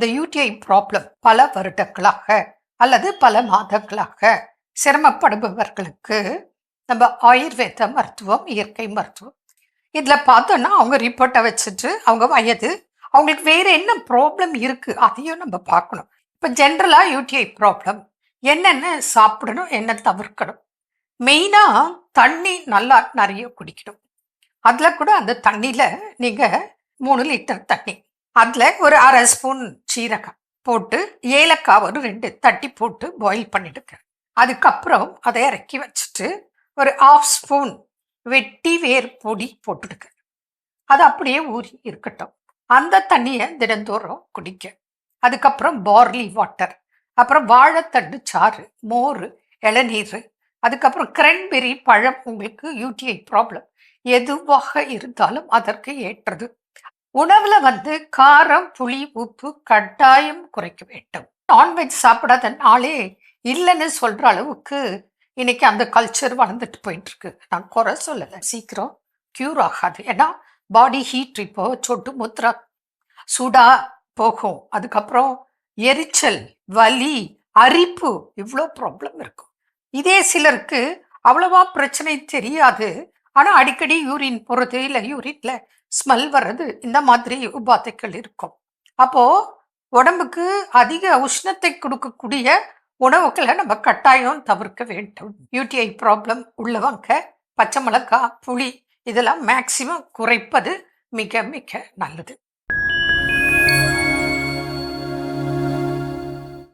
இந்த UTI problem பல வருடங்களாக அல்லது பல மாதங்களாக சிரமப்படுபவர்களுக்கு நம்ம ஆயுர்வேத மருத்துவம் இயற்கை மருத்துவம். இதில் பார்த்தோன்னா அவங்க ரிப்போர்ட்டை வச்சுட்டு அவங்க வயது அவங்களுக்கு வேறு என்ன ப்ராப்ளம் இருக்குது அதையும் நம்ம பார்க்கணும். இப்போ ஜென்ரலாக யூடிஐ ப்ராப்ளம் என்னென்ன சாப்பிடணும் என்ன தவிர்க்கணும். மெயினாக தண்ணி நல்லா நிறைய குடிக்கணும். அதில் கூட அந்த தண்ணியில் நீங்கள் மூணு லிட்டர் தண்ணி அதில் ஒரு அரை ஸ்பூன் சீரகம் போட்டு ஏலக்காய் ஒரு ரெண்டு தட்டி போட்டு பாயில் பண்ணிடுங்க அதுக்கப்புறம் அதை இறக்கி வச்சுட்டு ஒரு ஆஃப் ஸ்பூன் வெட்டி வேர் பொடி போட்டுடுங்க அது அப்படியே ஊறி இருக்கட்டும். அந்த தண்ணியை தினந்தோறும் குடிக்க அதுக்கப்புறம் பார்லி வாட்டர் அப்புறம் வாழைத்தண்டு சாறு மோர் இளநீர் அதுக்கப்புறம் கிரன்பெரி பழம் உங்களுக்கு யூடிஐ ப்ராப்ளம் எதுவாக இருந்தாலும் அதற்கு ஏற்றது. உணவுல வந்து காரம் புளி உப்பு கட்டாயம் குறைக்க வேண்டும். நான்வெஜ் சாப்பிடாத நாளே இல்லைன்னு சொல்ற அளவுக்கு இன்னைக்கு அந்த கல்ச்சர் வளர்ந்துட்டு போயிட்டு இருக்கு நான் குறை சொல்லலை. சீக்கிரம் க்யூர் ஆகாது. ஏன்னா பாடி ஹீட் இப்போ சொட்டு முத்ரா சூடா போகும். அதுக்கப்புறம் எரிச்சல் வலி அரிப்பு இவ்வளோ ப்ராப்ளம் இருக்கும். இதே சிலருக்கு அவ்வளவா பிரச்சனை தெரியாது. ஆனால் அடிக்கடி யூரின் போறது இல்லை யூரின்ல ஸ்மெல் வர்றது இந்த மாதிரி உபாதைகள் இருக்கும். அப்போ உடம்புக்கு அதிக உஷ்ணத்தை கொடுக்கக்கூடிய உணவுகளை நம்ம கட்டாயம் தவிர்க்க வேண்டும். யூடிஐ ப்ராப்ளம் உள்ளவங்க பச்சை மிளகாய் புளி இதெல்லாம் மேக்சிமம் குறைப்பது மிக மிக நல்லது.